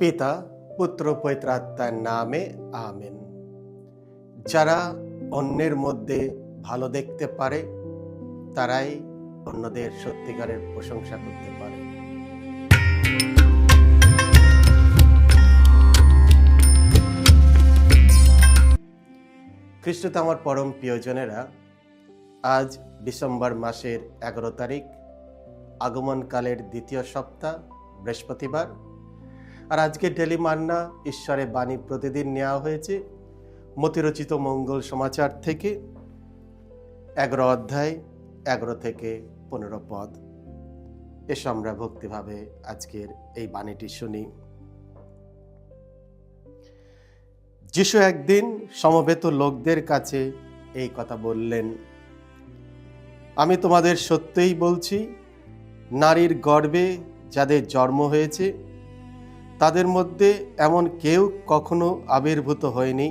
পিতা, পুত্র পৈত্রাত্মার নামে আমেন। যারা অন্যের মধ্যে ভালো দেখতে পারে, তারাই অন্যদের সত্যিকারের প্রশংসা করতে পারে। খ্রিস্টতে আমার পরম প্রিয়জনেরা, আজ ডিসেম্বর মাসের এগারো তারিখ, আগমনকালের দ্বিতীয় সপ্তাহ, বৃহস্পতিবার আর আজকে ডেলি মান্না ঈশ্বরের বাণী প্রতিদিন নেওয়া হয়েছে। মতিরচিত মঙ্গল সমাচার থেকে এগারো অধ্যায়, এগারো থেকে পনেরো পদ। এসো আমরা ভক্তিভাবে আজকের এই বাণীটি শুনি। যিশু একদিন সমবেত লোকদের কাছে এই কথা বললেন, আমি তোমাদের সত্যিই বলছি, নারীর গর্ভে যাদের জন্ম হয়েছে তাদের মধ্যে এমন কেউ কখনো আবির্ভূত হয়নি।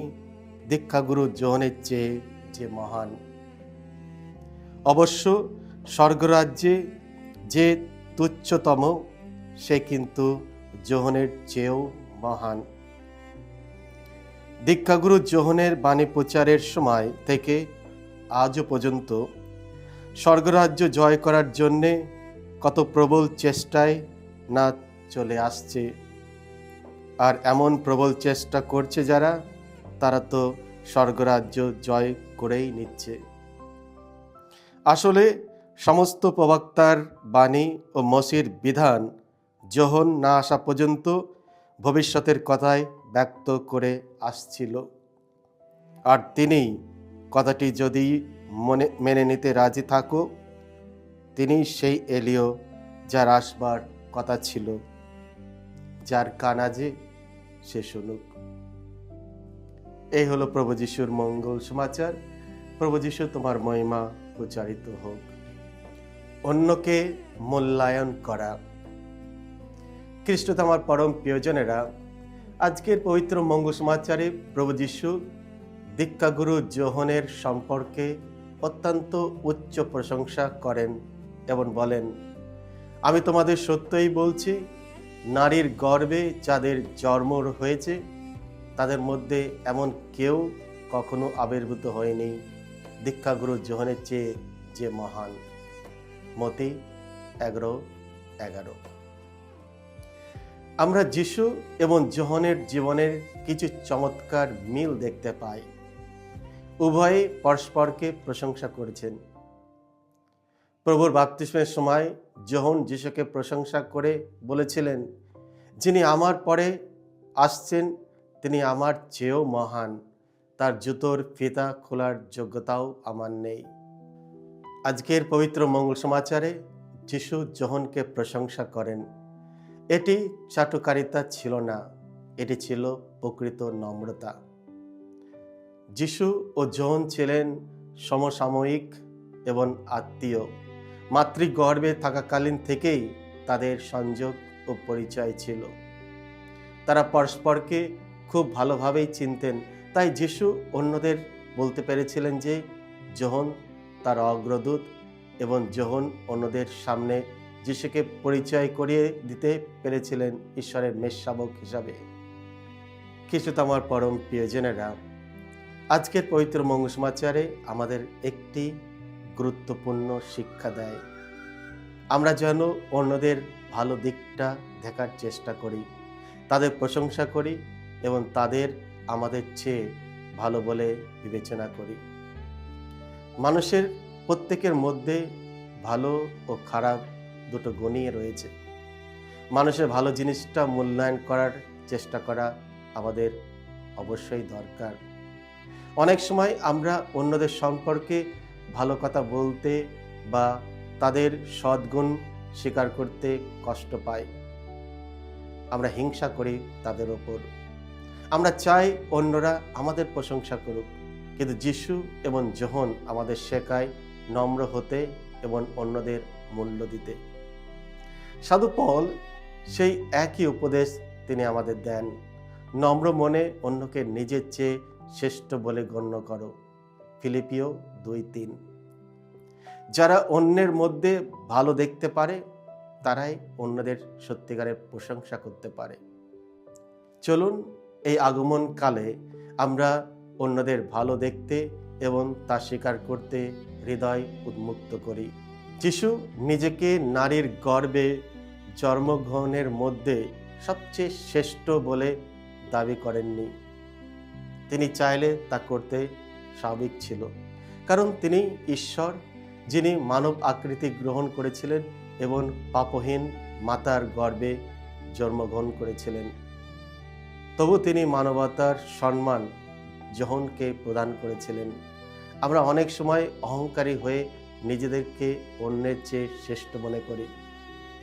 দীক্ষাগুরু জোহনের চেয়ে যে মহান। অবশ্য স্বর্গরাজ্যে যে তুচ্ছতম, সে কিন্তু জোহনের চেয়েও মহান। দীক্ষাগুরু জোহনের বাণী প্রচারের সময় থেকে আজও পর্যন্ত স্বর্গরাজ্য জয় করার জন্যে কত প্রবল চেষ্টায় না চলে আসছে। আর এমন প্রবল চেষ্টা করছে যারা, তারা তো স্বর্গরাজ্য জয় করেই নিচ্ছে। আসলে সমস্ত প্রবক্তার বাণী ও মসির বিধান যোহন না আসা পর্যন্ত ভবিষ্যতের কথায় ব্যক্ত করে আসছিল। আর তিনি কথাটি যদি মনে, মেনে নিতে রাজি থাকো, তিনি সেই এলিও যার আসবার কথা ছিল, যার কানাজে সে শুনুক। এই হলো প্রভু যিশুর মঙ্গল সমাচার। প্রভু যিশু তোমার মহিমা প্রচারিত হোক। অন্যকে মূল্যায়ন করা। খ্রিস্ট আমার পরম প্রিয়জনেরা, আজকের পবিত্র মঙ্গল সমাচারে প্রভু যিশু দীক্ষাগুরু যোহনের সম্পর্কে অত্যন্ত উচ্চ প্রশংসা করেন এবং বলেন, আমি তোমাদের সত্যই বলছি নারীর গর্ভে যাদের জন্ম হয়েছে, তাদের মধ্যে এমন কেউ কখনো আবির্ভূত হয়নি। দীক্ষাগুরু জোহনের চেয়ে যে মহান। মতি এগারো এগারো। আমরা যিশু এবং জোহনের জীবনের কিছু চমৎকার মিল দেখতে পাই। উভয়ে পরস্পরকে প্রশংসা করেছেন। প্রভুর বাপ্তিস্মের সময় যোহন যিশুকে প্রশংসা করে বলেছিলেন, যিনি আমার পরে আসছেন, তিনি আমার চেয়েও মহান। তার জুতোর ফিতা খোলার যোগ্যতাও আমার নেই। আজকের পবিত্র মঙ্গল সমাচারে যিশু যোহনকে প্রশংসা করেন। এটি চাটুকারিতা ছিল না, এটি ছিল প্রকৃত নম্রতা। যিশু ও যোহন ছিলেন সমসাময়িক এবং আত্মীয়। মাতৃগর্ভে থাকাকালীন থেকেই তাদের সংযোগ ও পরিচয় ছিল। তারা পরস্পরকে খুব ভালোভাবেই চিনতেন। তাই যিশু অন্যদের বলতে পেরেছিলেন যে যোহন তার অগ্রদূত এবং যোহন অন্যদের সামনে যিশুকে পরিচয় করিয়ে দিতে পেরেছিলেন ঈশ্বরের মেষশাবক হিসাবে। কিছু তো আমার পরম প্রিয়জনেরা, আজকের পবিত্র মঙ্গল সমাচারে আমাদের একটি গুরুত্বপূর্ণ শিক্ষা দেয়। আমরা যেন অন্যদের ভালো দিকটা দেখার চেষ্টা করি, তাদের প্রশংসা করি এবং তাদের আমাদের চেয়ে ভালো বলে বিবেচনা করি। মানুষের প্রত্যেকের মধ্যে ভালো ও খারাপ দুটো গুণই রয়েছে। মানুষের ভালো জিনিসটা মূল্যায়ন করার চেষ্টা করা আমাদের অবশ্যই দরকার। অনেক সময় আমরা অন্যদের সম্পর্কে ভালো কথা বলতে বা তাদের সদ্গুণ স্বীকার করতে কষ্ট পাই আমরা হিংসা করি তাদের ওপর। আমরা চাই অন্যরা আমাদের প্রশংসা করুক। কিন্তু যিশু এবং যোহন আমাদের শেখায় নম্র হতে এবং অন্যদের মূল্য দিতে। সাধু পল সেই একই উপদেশ তিনি আমাদের দেন। নম্র মনে অন্যকে নিজের চেয়ে শ্রেষ্ঠ বলে গণ্য করো। ফিলিপিও দুই তিন। যারা অন্যের মধ্যে ভালো দেখতে পারে, তারাই অন্যদের সত্যিকারের প্রশংসা করতে পারে। চলুন এই আগমন কালে আমরা অন্যদের ভালো দেখতে এবং তা স্বীকার করতে হৃদয় উন্মুক্ত করি। যিশু নিজেকে নারীর গর্বে জন্মগ্রহণের মধ্যে সবচেয়ে শ্রেষ্ঠ বলে দাবি করেননি। তিনি চাইলে তা করতে স্বাভাবিক ছিল। কারণ তিনি ঈশ্বর, যিনি মানব আকৃতি গ্রহণ করেছিলেন এবং পাপহীন মাতার গর্ভে জন্মগ্রহণ করেছিলেন। তবু তিনি মানবতার সম্মান জহনকে প্রদান করেছিলেন। আমরা অনেক সময় অহংকারী হয়ে নিজেদেরকে অন্যের চেয়ে শ্রেষ্ঠ মনে করি,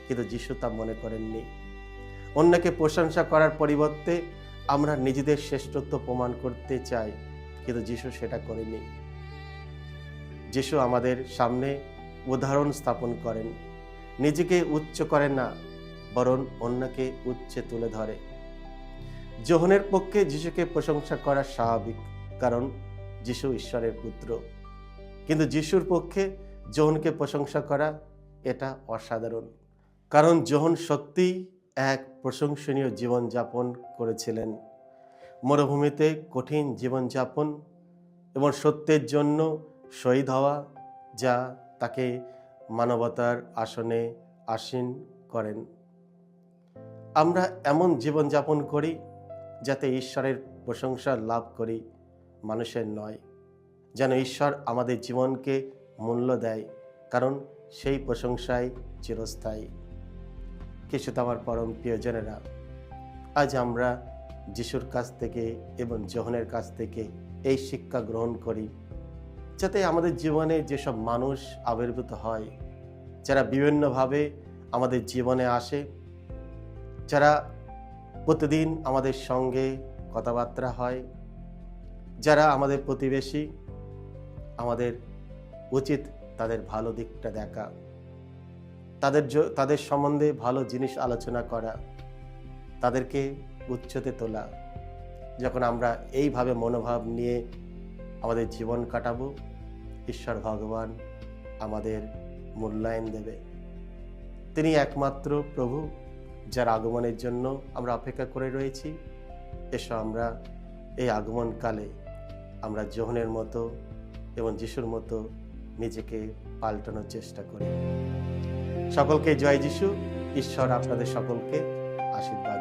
কিন্তু যিশু তা মনে করেননি। অন্যকে প্রশংসা করার পরিবর্তে আমরা নিজেদের শ্রেষ্ঠত্ব প্রমাণ করতে চাই। কিন্তু যিশু সেটা করেনি যিশু আমাদের সামনে উদাহরণ স্থাপন করেন। নিজেকে উচ্চ করেন না, বরং অন্যকে উচ্চে তুলে ধরে। যোহনের পক্ষে যিশুকে প্রশংসা করা স্বাভাবিক, কারণ যিশু ঈশ্বরের পুত্র। কিন্তু যিশুর পক্ষে যোহনকে প্রশংসা করা এটা অসাধারণ, কারণ যোহন সত্যিই এক প্রশংসনীয় জীবনযাপন করেছিলেন। মরুভূমিতে কঠিন জীবনযাপন এবং সত্যের জন্য শহীদ হওয়া যা তাকে মানবতার আসনে আসীন করেন। আমরা এমন জীবনযাপন করি যাতে ঈশ্বরের প্রশংসা লাভ করি মানুষের নয়। যেন ঈশ্বর আমাদের জীবনকে মূল্য দেয়, কারণ সেই প্রশংসাই চিরস্থায়ী। কিছুটা আমার পরম প্রিয়জনেরা, আজ আমরা যিশুর কাছ থেকে এবং যোহনের কাছ থেকে এই শিক্ষা গ্রহণ করি, যাতে আমাদের জীবনে যেসব মানুষ আবির্ভূত হয়, যারা বিভিন্নভাবে আমাদের জীবনে আসে, যারা প্রতিদিন আমাদের সঙ্গে কথাবার্তা হয়, যারা আমাদের প্রতিবেশী, আমাদের উচিত তাদের ভালো দিকটা দেখা, তাদের তাদের সম্বন্ধে ভালো জিনিস আলোচনা করা, তাদেরকে উচ্চতে তোলা। যখন আমরা এইভাবে মনোভাব নিয়ে আমাদের জীবন কাটাবো, ঈশ্বর ভগবান আমাদের মূল্যায়ন দেবে। তিনি একমাত্র প্রভু, যার আগমনের জন্য আমরা অপেক্ষা করে রয়েছি। এসো আমরা এই আগমনকালে আমরা যোহনের মতো এবং যিশুর মতো নিজেকে পাল্টানোর চেষ্টা করি। সকলকে জয় যিশু। ঈশ্বর আপনাদের সকলকে আশীর্বাদ